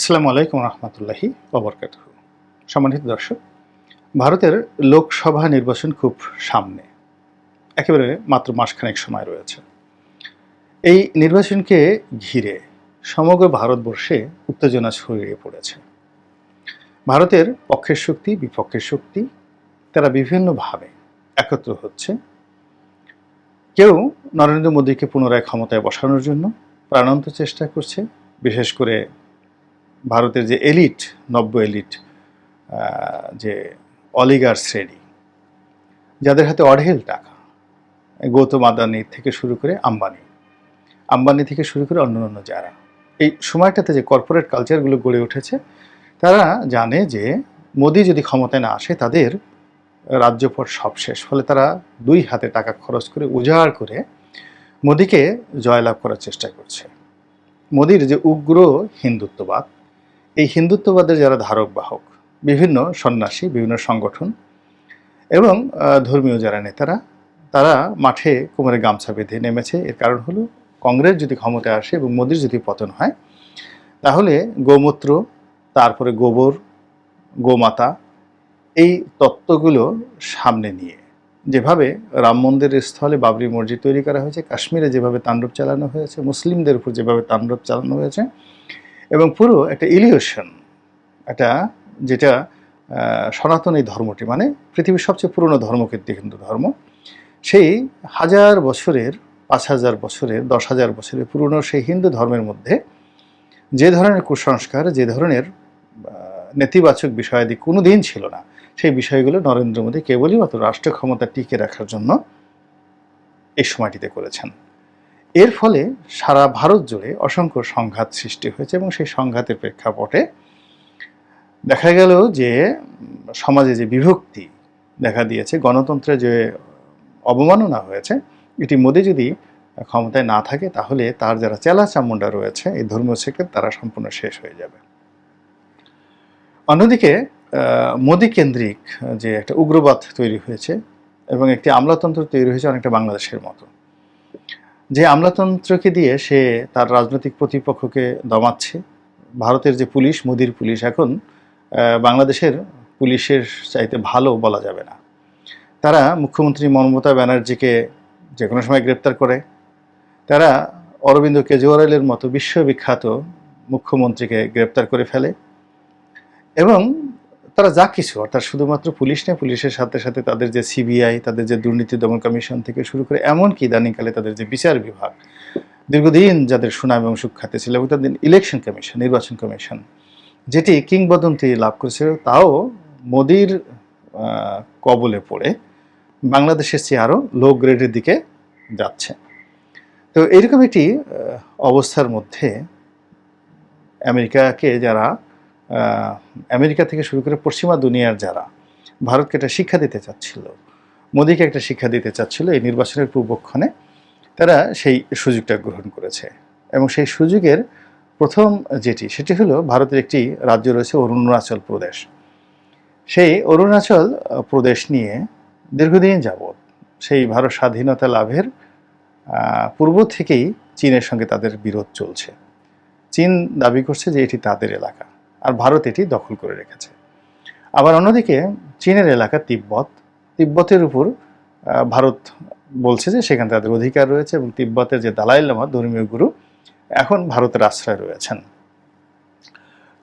আসসালামু আলাইকুম রহমতুল্লাহি অবরকাত সম্মানিত দর্শক, ভারতের লোকসভা নির্বাচন খুব সামনে, একেবারে মাত্র মাসখানেক সময় রয়েছে। এই নির্বাচনকে ঘিরে সমগ্র ভারতবর্ষে উত্তেজনা ছড়িয়ে পড়েছে। ভারতের পক্ষের শক্তি, বিপক্ষের শক্তি, তারা বিভিন্নভাবে একত্র হচ্ছে। কেউ নরেন্দ্র মোদীকে পুনরায় ক্ষমতায় বসানোর জন্য প্রাণান্ত চেষ্টা করছে, বিশেষ করে ভারতের যে এলিট, নব্য এলিট যে অলিগার শ্রেণি, যাদের হাতে অঢেল টাকা, গৌতম আদানি থেকে শুরু করে আম্বানি আম্বানি থেকে শুরু করে অন্য অন্য যারা, এই সময়টাতে যে কর্পোরেট কালচারগুলো গড়ে উঠেছে, তারা জানে যে মোদি যদি ক্ষমতায় না আসে, তাদের রাজ্যপট সব শেষ। ফলে তারা দুই হাতে টাকা খরচ করে উজাড় করে মোদিকে জয়লাভ করার চেষ্টা করছে। মোদির যে উগ্র হিন্দুত্ববাদ এই হিন্দুত্ববাদের যারা ধারক বাহক, বিভিন্ন সন্ন্যাসী, বিভিন্ন সংগঠন এবং ধর্মীয় যারা নেতারা, তারা মাঠে কোমরে গামছা বেঁধে নেমেছে। এর কারণ হলো কংগ্রেস যদি ক্ষমতায় আসে এবং মোদির যদি পতন হয়, তাহলে গোমূত্র, তারপরে গোবর, গোমাতা এই তত্ত্বগুলো সামনে নিয়ে যেভাবে রাম মন্দিরের স্থলে বাবরি মসজিদ তৈরি করা হয়েছে, কাশ্মীরে যেভাবে তাণ্ডব চালানো হয়েছে, মুসলিমদের উপর যেভাবে তাণ্ডব চালানো হয়েছে এবং পুরো একটা ইলিউশন, একটা যেটা সনাতন এই ধর্মটি মানে পৃথিবীর সবচেয়ে পুরনো ধর্মকেন্দ্রিক হিন্দু ধর্ম, সেই হাজার বছরের, পাঁচ হাজার বছরের, দশ হাজার বছরের পুরনো সেই হিন্দু ধর্মের মধ্যে যে ধরনের কুসংস্কার, যে ধরনের নেতিবাচক বিষয়াদি কোনো দিন ছিল না, সেই বিষয়গুলো নরেন্দ্র মোদী কেবলই মাত্র রাষ্ট্র ক্ষমতা টিকে রাখার জন্য এই সময়টিতে করেছেন। এর ফলে সারা ভারত জুড়ে অসংখ্য সংঘাত সৃষ্টি হয়েছে এবং সেই সংঘাতের প্রেক্ষাপটে দেখা গেল যে, সমাজে যে বিভক্তি দেখা দিয়েছে, গণতন্ত্রে যে অবমাননা হয়েছে, এটি মোদী যদি ক্ষমতায় না থাকে, তাহলে তার যারা চেলা চামুন্ডা রয়েছে, এই ধর্মীয় সেক্টর তারা সম্পূর্ণ শেষ হয়ে যাবে। অন্যদিকে মোদী কেন্দ্রিক যে একটা উগ্রবাদ তৈরি হয়েছে এবং একটি আমলাতন্ত্র তৈরি হয়েছে অনেকটা বাংলাদেশের মতো। যে আমলাতন্ত্রকে দিয়ে সে তার রাজনৈতিক প্রতিপক্ষকে দমাচ্ছে। ভারতের যে পুলিশ, মোদির পুলিশ এখন বাংলাদেশের পুলিশের চাইতে ভালো বলা যাবে না। তারা মুখ্যমন্ত্রী মমতা ব্যানার্জিকে যে কোনো সময় গ্রেপ্তার করে। তারা অরবিন্দ কেজরিওয়ালের মতো বিশ্ববিখ্যাত মুখ্যমন্ত্রীকে গ্রেপ্তার করে ফেলে। এবং তারা যা কিছু অর্থাৎ শুধুমাত্র পুলিশ নয়, পুলিশের সাথে সাথে তাদের যে সিবিআই, তাদের যে দুর্নীতি দমন কমিশন থেকে শুরু করে এমনকি ইদানিংকালে তাদের যে বিচার বিভাগ, দীর্ঘদিন যাদের সুনাম এবং সুখ্যাতি ছিল এবং তাদের ইলেকশন কমিশন নির্বাচন কমিশন যেটি কিংবদন্তি লাভ করেছিল, তাও মোদির কবলে পড়ে বাংলাদেশের চেয়ে আরও লো গ্রেডের দিকে যাচ্ছে। তো এরকম একটি অবস্থার মধ্যে আমেরিকাকে যারা আমেরিকা থেকে শুরু করে পশ্চিমা দুনিয়ার যারা, ভারতকে একটা শিক্ষা দিতে চাচ্ছিল, মোদীকে একটা শিক্ষা দিতে চাচ্ছিল এই নির্বাচনের পূর্বক্ষণে, তারা সেই সুযোগটা গ্রহণ করেছে। এবং সেই সুযোগের প্রথম যেটি, সেটি হলো ভারতের একটি রাজ্য রয়েছে অরুণাচল প্রদেশ। সেই অরুণাচল প্রদেশ নিয়ে দীর্ঘদিন যাবৎ সেই ভারত স্বাধীনতা লাভের পূর্ব থেকেই চীনের সঙ্গে তাদের বিরোধ চলছে। চীন দাবি করছে যে এটি তাদের এলাকা। আর ভারত এটি দখল করে রেখেছে। আবার অন্যদিকে চীনের এলাকা তিব্বত। তিব্বতের উপর ভারত বলছে যে সেখানে তাদের অধিকার রয়েছে এবং তিব্বতের যে দালাই লামা ধর্মীয় গুরু, এখন ভারতের আশ্রয় রয়েছেন।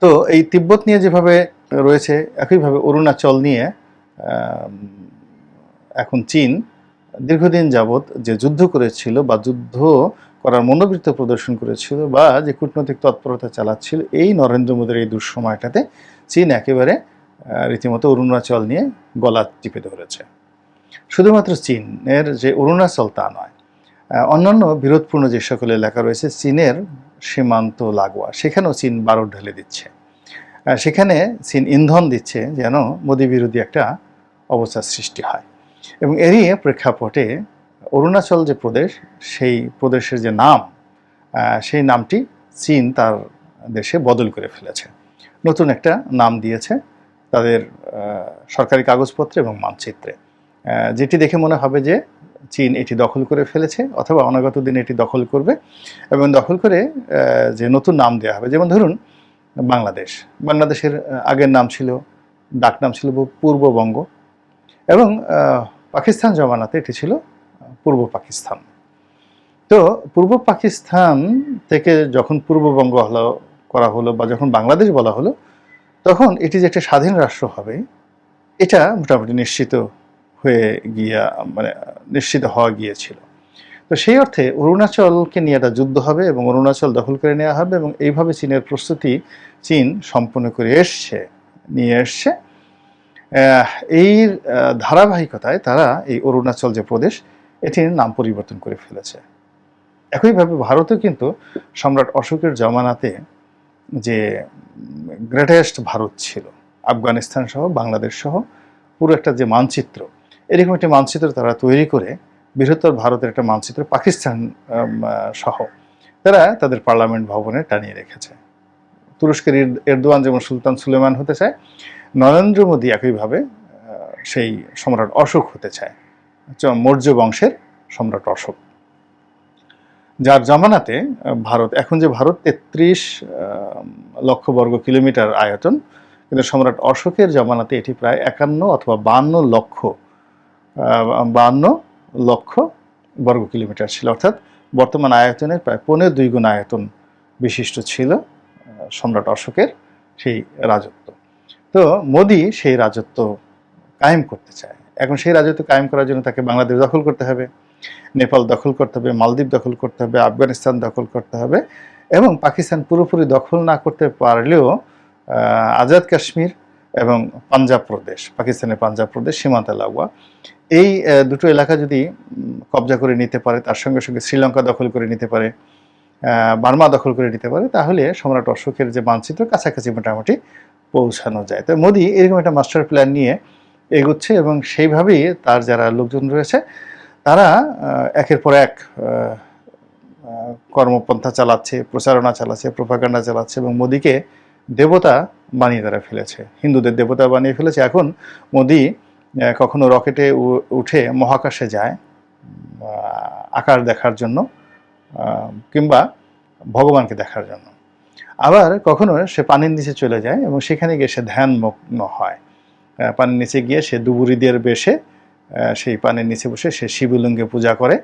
তো এই তিব্বত নিয়ে যেভাবে রয়েছে, একইভাবে অরুণাচল নিয়ে এখন চীন দীর্ঘদিন যাবৎ যে যুদ্ধ করেছিল বা যুদ্ধ করার মনোবৃত্ত প্রদর্শন করেছিল বা যে কূটনৈতিক তৎপরতা চালাচ্ছিল, এই নরেন্দ্র মোদীর এই দুঃসময়টাতে চীন একেবারে রীতিমতো অরুণাচল নিয়ে গলা টিপে ধরেছে। শুধুমাত্র চীনের যে অরুণাচল তা নয় অন্যান্য বিরোধপূর্ণ যে সকল এলাকা রয়েছে, চীনের সীমান্ত লাগোয়া, সেখানেও চীন বারো ঢেলে দিচ্ছে। সেখানে চীন ইন্ধন দিচ্ছে যেন মোদী বিরোধী একটা অবস্থার সৃষ্টি হয়। এবং এরই প্রেক্ষাপটে অরুণাচল যে প্রদেশ, সেই প্রদেশের যে নাম সেই নামটি চীন তার দেশে বদল করে ফেলেছে। নতুন একটা নাম দিয়েছে তাদের সরকারি কাগজপত্রে এবং মানচিত্রে। যেটি দেখে মনে হবে যে চীন এটি দখল করে ফেলেছে অথবা অনাগত দিনে এটি দখল করবে এবং দখল করে যে নতুন নাম দেওয়া হবে। যেমন ধরুন, বাংলাদেশ। বাংলাদেশের আগের নাম ছিল, ডাক নাম ছিল পূর্ববঙ্গ এবং পাকিস্তান জমানাতে এটি ছিল পূর্ব পাকিস্তান। তো পূর্ব পাকিস্তান থেকে যখন পূর্ববঙ্গ হলো, করা হলো বা যখন বাংলাদেশ বলা হলো, তখন এটি যে একটা স্বাধীন রাষ্ট্র হবে, এটা মোটামুটি নিশ্চিত হয়ে গিয়া মানে নিশ্চিত হওয়া গিয়েছিল। তো সেই অর্থে অরুণাচলকে নিয়ে একটা যুদ্ধ হবে এবং অরুণাচল দখল করে নেওয়া হবে এবং এইভাবে চীনের প্রস্তুতি চীন সম্পন্ন করে এসছে, নিয়ে এসছে। এই ধারাবাহিকতায় তারা এই অরুণাচল যে প্রদেশ এটির নাম পরিবর্তন করে ফেলেছে। একইভাবে ভারতে কিন্তু সম্রাট অশোকের জমানাতে যে গ্রেটেস্ট ভারত ছিল, আফগানিস্তান সহ, বাংলাদেশ সহ, পুরো একটা যে মানচিত্র, এরকম একটি মানচিত্র তারা তৈরি করে বৃহত্তর ভারতের একটা মানচিত্র পাকিস্তান সহ, তারা তাদের পার্লামেন্ট ভবনে টানিয়ে রেখেছে। তুরস্কের এরদোয়ান যেমন সুলতান সুলেমান হতে চায়, নরেন্দ্র মোদী একইভাবে সেই সম্রাট অশোক হতে চায়। মৌর্য বংশের সম্রাট অশোক। যার জামানাতে ভারত, এখন যে ভারত, তেত্রিশ লক্ষ বর্গ কিলোমিটার আয়তন, কিন্তু সম্রাট অশোকের জামানাতে এটি প্রায় একান্ন অথবা বান্ন লক্ষ বান্ন লক্ষ বর্গ কিলোমিটার ছিল। অর্থাৎ বর্তমান আয়তনের প্রায় পনেরো দুই গুণ আয়তন বিশিষ্ট ছিল সম্রাট অশোকের সেই রাজত্ব। তো মোদি সেই রাজত্ব কায়েম করতে চায়। এখন সেই রাজত্ব কায়েম করার জন্য তাকে বাংলাদেশ দখল করতে হবে, নেপাল দখল করতে হবে, মালদ্বীপ দখল করতে হবে, আফগানিস্তান দখল করতে হবে এবং পাকিস্তান পুরোপুরি দখল না করতে পারলেও আজাদ কাশ্মীর এবং পাঞ্জাব প্রদেশ, পাকিস্তানের পাঞ্জাব প্রদেশ, সীমান্তে লাগোয়া। এই দুটো এলাকা যদি কবজা করে নিতে পারে, তার সঙ্গে সঙ্গে শ্রীলঙ্কা দখল করে নিতে পারে বার্মা দখল করে নিতে পারে, তাহলে সম্রাট অশোকের যে মানচিত্র, কাছাকাছি মোটামুটি পৌঁছানো যায়। তো মোদি এরকম একটা মাস্টার প্ল্যান নিয়ে এগোচ্ছে এবং সেইভাবেই তার যারা লোকজন রয়েছে, তারা একের পর এক কর্মপন্থা চালাচ্ছে, প্রচারণা চালাচ্ছে, প্রোপাগান্ডা চালাচ্ছে এবং মোদিকে দেবতা বানিয়ে তারা ফেলেছে। হিন্দুদের দেবতা বানিয়ে ফেলেছে। এখন মোদি কখনো রকেটে উঠে মহাকাশে যায় আকার দেখার জন্য কিংবা ভগবানকে দেখার জন্য। আবার কখনো সে পানির নিচে চলে যায় এবং সেখানে গিয়ে সে ধ্যানমগ্ন হয়। পানির নিচে গিয়ে সে ডুবুরিদের বেশে সেই পানির নিচে বসে সে শিবলিঙ্গে পূজা করে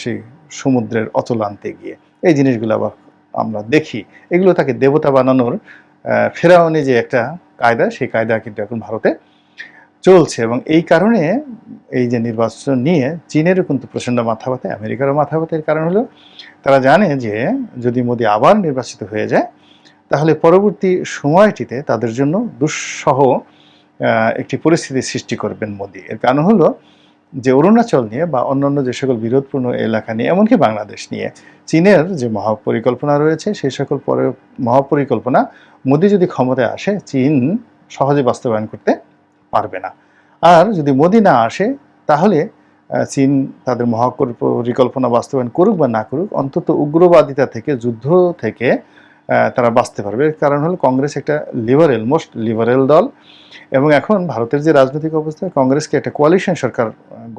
সেই সমুদ্রের অতলান্তে গিয়ে। এই জিনিসগুলো আবার আমরা দেখি। এগুলো তাকে দেবতা বানানোর ফেরাউনি যে একটা কায়দা, সেই কায়দা কিন্তু এখন ভারতে চলছে এবং এই কারণে এই যে নির্বাচন নিয়ে চীনেরও কিন্তু প্রচণ্ড মাথা ব্যথা আমেরিকারও মাথা ব্যথার কারণ হলো, তারা জানে যে যদি মোদি আবার নির্বাচিত হয়ে যায়, তাহলে পরবর্তী সময়টিতে তাদের জন্য দুঃসহ একটি পরিস্থিতি সৃষ্টি করবেন মোদী। এর কারণ হলো যে অরুণাচল নিয়ে বা অন্যান্য যে সকল বিরোধপূর্ণ এলাকা নিয়ে, এমনকি বাংলাদেশ নিয়ে, চীনের যে মহাপরিকল্পনা রয়েছে, সেই সকল পরে মহাপরিকল্পনা মোদি যদি ক্ষমতায় আসে, চীন সহজে বাস্তবায়ন করতে পারবে না। আর যদি মোদি না আসে, তাহলে চীন তাদের মহাপরিকল্পনা বাস্তবায়ন করুক বা না করুক, অন্তত উগ্রবাদিতা থেকে, যুদ্ধ থেকে তারা বাঁচতে পারবে। কারণ হলো কংগ্রেস একটা লিবারেল মোস্ট লিবারেল দল এবং এখন ভারতের যে রাজনৈতিক অবস্থা, কংগ্রেসকে একটা কোয়ালিশন সরকার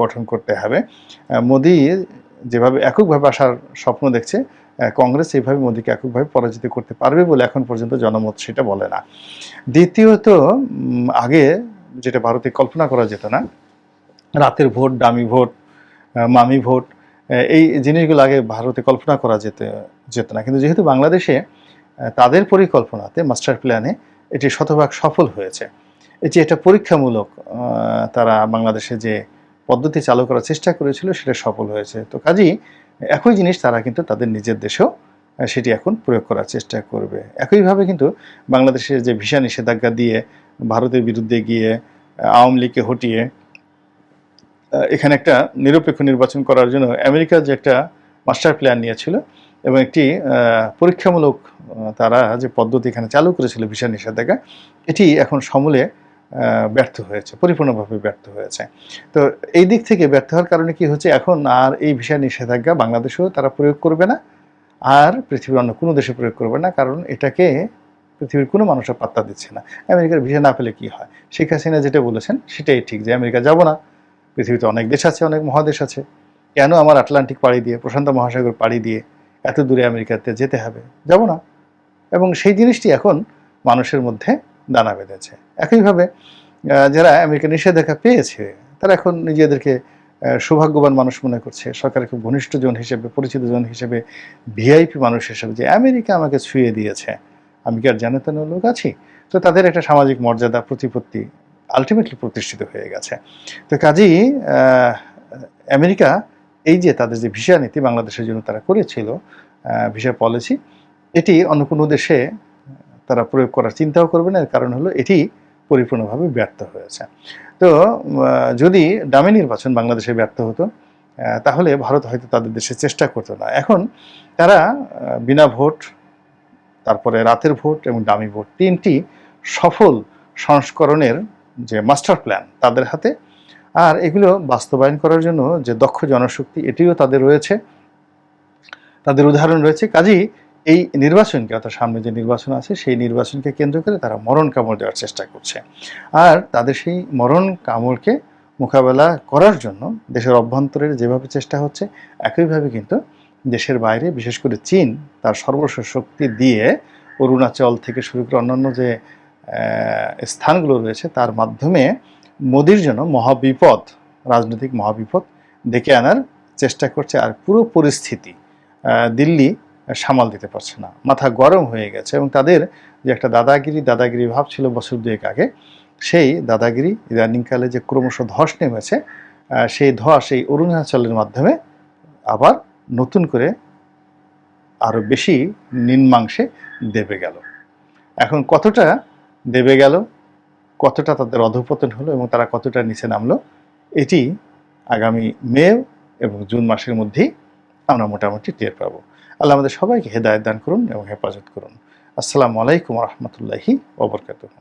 গঠন করতে হবে। মোদি যেভাবে এককভাবে আসার স্বপ্ন দেখছে কংগ্রেস এইভাবে মোদিকে এককভাবে পরাজিত করতে পারবে বলে এখন পর্যন্ত জনমত সেটা বলে না। দ্বিতীয়ত আগে যেটা ভারতে কল্পনা করা যেত না, রাতের ভোট, দামি ভোট মামি ভোট এই জিনিসগুলো আগে ভারতে কল্পনা করা যেত যেত না। কিন্তু যেহেতু বাংলাদেশে তাদের পরিকল্পনাতে মাস্টার প্ল্যানে এটি শতভাগ সফল হয়েছে। এটি একটা পরীক্ষামূলক তারা বাংলাদেশে যে পদ্ধতি চালু করার চেষ্টা করেছিল সেটা সফল হয়েছে। তো কাজেই একই জিনিস তারা কিন্তু তাদের নিজের দেশেও সেটি এখন প্রয়োগ করার চেষ্টা করবে। একইভাবে কিন্তু বাংলাদেশের যে ভিসা নিষেধাজ্ঞা দিয়ে ভারতের বিরুদ্ধে গিয়ে আওয়ামী লীগকে হটিয়ে এখানে একটা নিরপেক্ষ নির্বাচন করার জন্য আমেরিকা যে একটা মাস্টার প্ল্যান নিয়েছিল এবং একটি পরীক্ষামূলক তারা যে পদ্ধতি এখানে চালু করেছিল ভিসা নিষেধাজ্ঞা, এটি এখন সমূলে ব্যর্থ হয়েছে, পরিপূর্ণভাবে ব্যর্থ হয়েছে। তো এই দিক থেকে ব্যর্থ হওয়ার কারণে কি হচ্ছে, এখন আর এই ভিসা নিষেধাজ্ঞা বাংলাদেশেও তারা প্রয়োগ করবে না, আর পৃথিবীর অন্য কোনো দেশে প্রয়োগ করবে না, কারণ এটাকে পৃথিবীর কোনো মানুষের পাত্তা দিচ্ছে না। আমেরিকার ভিসা না পেলে কি হয়? শেখ হাসিনা যেটা বলেছেন, সেটাই ঠিক যে আমেরিকা যাব না। পৃথিবীতে অনেক দেশ আছে, অনেক মহাদেশ আছে। কেন আমার আটলান্টিক পাড়ি দিয়ে, প্রশান্ত মহাসাগর পাড়ি দিয়ে এত দূরে আমেরিকাতে যেতে হবে। যাব না। এবং সেই জিনিসটি এখন মানুষের মধ্যে দানা বেঁধেছে। একইভাবে যারা আমেরিকা নিষেধাজ্ঞা পেয়েছে, তারা এখন নিজেদেরকে সৌভাগ্যবান মানুষ মনে করছে। সরকারের খুব ঘনিষ্ঠ জন হিসেবে, পরিচিত জন হিসেবে, ভিআইপি মানুষ হিসেবে যে আমেরিকা আমাকে ছুঁয়ে দিয়েছে। আমি কি আর জানাতেন লোক আছি? তো তাদের একটা সামাজিক মর্যাদা, প্রতিপত্তি আলটিমেটলি প্রতিষ্ঠিত হয়ে গেছে। তো কাজেই আমেরিকা এই যে তাদের যে ভিসা নীতি বাংলাদেশের জন্য তারা করেছিল ভিসা পলিসি, এটি অন্য কোনো দেশে তারা প্রয়োগ করার চিন্তাও করবে না। এর কারণ হলো এটি পরিপূর্ণভাবে ব্যর্থ হয়েছে। তো যদি ডামি নির্বাচন বাংলাদেশে ব্যর্থ হতো তাহলে ভারত হয়তো তাদের দেশে চেষ্টা করতো না। এখন তারা বিনা ভোট, তারপরে রাতের ভোট এবং ডামি ভোট, তিনটি সফল সংস্করণের যে মাস্টার প্ল্যান তাদের হাতে আর এগুলো বাস্তবায়ন করার জন্য যে দক্ষ জনশক্তি, এটিও তাদের রয়েছে। তাদের উদাহরণ রয়েছে, কাজেই এই নির্বাচনকে, অর্থাৎ সামনে যে নির্বাচন আছে, সেই নির্বাচনকে কেন্দ্র করে তারা মরণ কামড় দেওয়ার চেষ্টা করছে। আর তাদের সেই মরণ কামড়কে মোকাবেলা করার জন্য দেশের অভ্যন্তরের যেভাবে চেষ্টা হচ্ছে, একইভাবে কিন্তু দেশের বাইরে, বিশেষ করে চীন, তার সর্বস্ব শক্তি দিয়ে অরুণাচল থেকে শুরু করে অন্যান্য যে স্থানগুলো রয়েছে, তার মাধ্যমে মোদির জন্য মহাবিপদ, রাজনৈতিক মহাবিপদ ডেকে আনার চেষ্টা করছে আর পুরো পরিস্থিতি দিল্লি সামাল দিতে পারছে না। মাথা গরম হয়ে গেছে এবং তাদের যে একটা দাদাগিরি দাদাগিরি ভাব ছিল বছর দুয়েক আগে, সেই দাদাগিরি ইদানিংকালে যে ক্রমশ ধস নেমেছে সেই ধস এই অরুণাচলের মাধ্যমে আবার নতুন করে আরও বেশি নিম্নাংশে দেবে গেল। এখন কতটা দেবে গেল কতটা তাদের অধপতন হলো এবং তারা কতটা নিচে নামলো, এটি আগামী মে এবং জুন মাসের মধ্যেই আমরা মোটামুটি টের পাবো। আল্লাহ আমাদের সবাইকে হেদায়ত দান করুন এবং হেফাজত করুন। আসসালামু আলাইকুম রহমতুল্লাহি ওবরকাতুহ